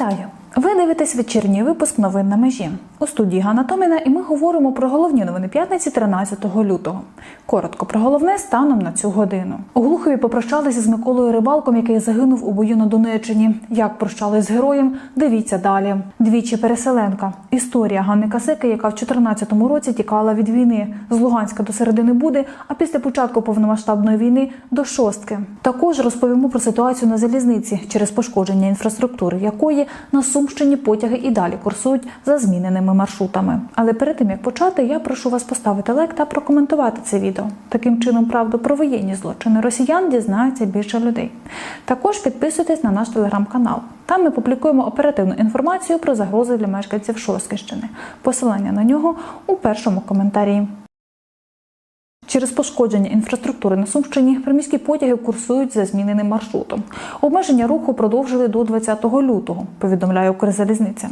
Вітаю! Ви дивитесь вечірній випуск новин на межі. У студії Ганна Томіна і ми говоримо про головні новини п'ятниці 13 лютого. Коротко про головне станом на цю годину. У Глухові попрощалися з Миколою Рибалком, який загинув у бою на Донеччині. Як прощались з героєм, дивіться далі. Двічі переселенка. Історія Ганни Касики, яка в 14 році тікала від війни з Луганська до середини Буди, а після початку повномасштабної війни до шостки. Також розповімо про ситуацію на залізниці через пошкодження інфраструктури, якої на Сумщині потяги і далі курсують за зміненими маршрутами. Але перед тим як почати, я прошу вас поставити лайк та прокоментувати це відео. Таким чином, правду про воєнні злочини росіян дізнається більше людей. Також підписуйтесь на наш телеграм-канал. Там ми публікуємо оперативну інформацію про загрози для мешканців Шоскищини. Посилання на нього у першому коментарі. Через пошкодження інфраструктури на Сумщині приміські потяги курсують за зміненим маршрутом. Обмеження руху продовжили до 20 лютого, повідомляє Укрзалізниця.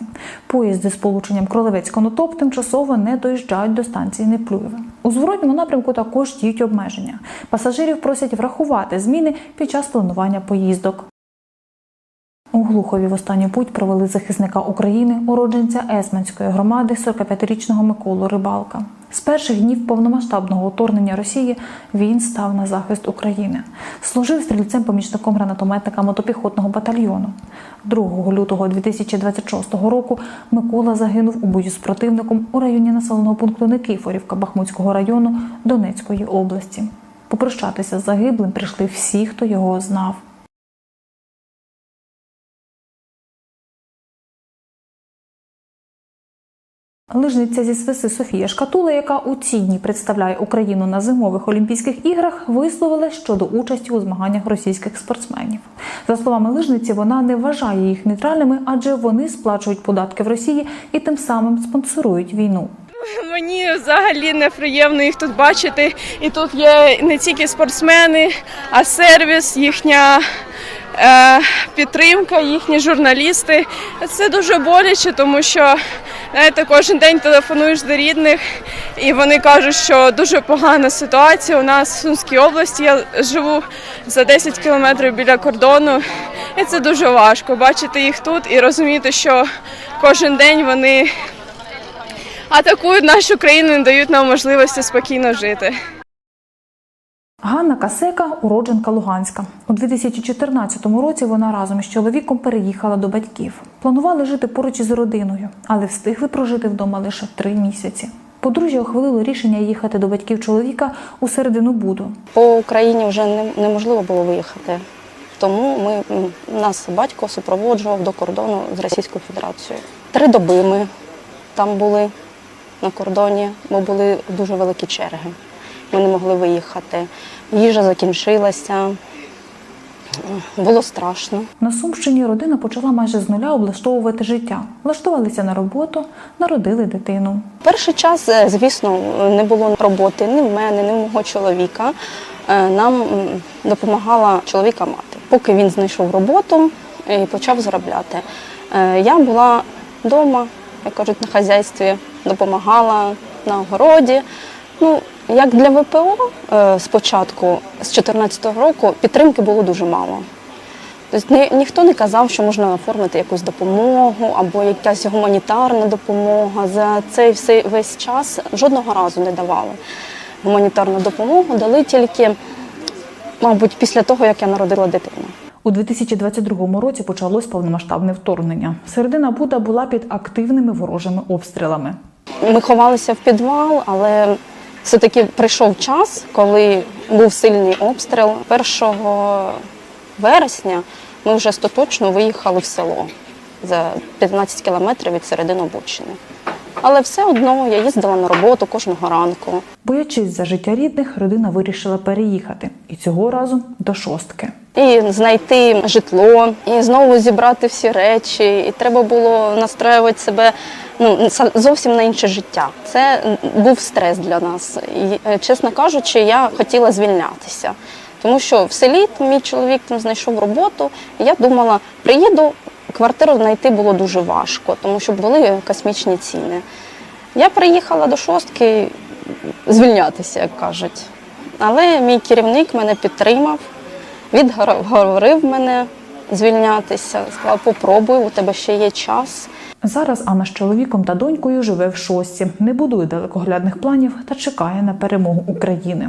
Поїзди з полученням Кролевець-Конотоп тимчасово не доїжджають до станції Неплюєве. У зворотньому напрямку також діють обмеження. Пасажирів просять врахувати зміни під час планування поїздок. У Глухові в останню путь провели захисника України, уродженця Есменської громади, 45-річного Миколу Рибалка. З перших днів повномасштабного вторгнення Росії він став на захист України. Служив стрільцем-помічником гранатометника мотопіхотного батальйону. 2 лютого 2026 року Микола загинув у бою з противником у районі населеного пункту Никифорівка Бахмутського району Донецької області. Попрощатися з загиблим прийшли всі, хто його знав. Лижниця зі свиси Софія Шкатула, яка у ці дні представляє Україну на зимових Олімпійських іграх, висловила щодо участі у змаганнях російських спортсменів. За словами лижниці, вона не вважає їх нейтральними, адже вони сплачують податки в Росії і тим самим спонсорують війну. Мені взагалі неприємно їх тут бачити. І тут є не тільки спортсмени, а сервіс, їхня е, підтримка, їхні журналісти. Це дуже боляче, тому що знаєте, кожен день телефонуєш до рідних, і вони кажуть, що дуже погана ситуація. У нас в Сумській області я живу за 10 кілометрів біля кордону. І це дуже важко бачити їх тут і розуміти, що кожен день вони атакують нашу країну і дають нам можливості спокійно жити. Ганна Касека уродженка Луганська. У 2014 році вона разом із чоловіком переїхала до батьків. Планували жити поруч із родиною, але встигли прожити вдома лише три місяці. Подружжя ухвалило рішення їхати до батьків чоловіка у середину Буду. По Україні вже неможливо було виїхати. Тому ми, нас батько супроводжував до кордону з Російською Федерацією. Три доби ми там були на кордоні, бо були дуже великі черги. Ми не могли виїхати. Їжа закінчилася. Було страшно. На Сумщині родина почала майже з нуля облаштовувати життя. Влаштувалися на роботу, народили дитину. Перший час, е, звісно, не було роботи ні в мене, ні в мого чоловіка. Е, Нам допомагала чоловіка мати. Поки він знайшов роботу і почав заробляти. Е, Я була вдома, як кажуть, на хазяйстві, допомагала на огороді. Ну, як для ВПО е, спочатку, з 2014 року, підтримки було дуже мало. Тобто ні, ніхто не казав, що можна оформити якусь допомогу або якась гуманітарна допомога. За цей всей, весь час жодного разу не давали гуманітарну допомогу, дали тільки, мабуть, після того, як я народила дитину. У 2022 році почалось повномасштабне вторгнення. Середина Буда була під активними ворожими обстрілами. Ми ховалися в підвал, але все-таки прийшов час, коли був сильний обстріл. 1 вересня ми вже остаточно виїхали в село за 15 кілометрів від середини обочини. Але все одно я їздила на роботу кожного ранку. Боячись за життя рідних, родина вирішила переїхати і цього разу до шостки. І знайти житло, і знову зібрати всі речі. І треба було настраювати себе ну, зовсім на інше життя. Це був стрес для нас. І, е, чесно кажучи, я хотіла звільнятися. Тому що в селі мій чоловік там знайшов роботу, і я думала, приїду, квартиру знайти було дуже важко, тому що були космічні ціни. Я приїхала до шостки звільнятися, як кажуть. Але мій керівник мене підтримав, відговорив мене звільнятися. сказав, попробуй, у тебе ще є час. Зараз Анна з чоловіком та донькою живе в шості, не будує далекоглядних планів та чекає на перемогу України.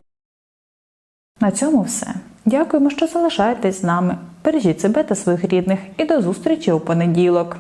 На цьому все. Дякуємо, що залишаєтесь з нами. Бережіть себе та своїх рідних і до зустрічі у понеділок.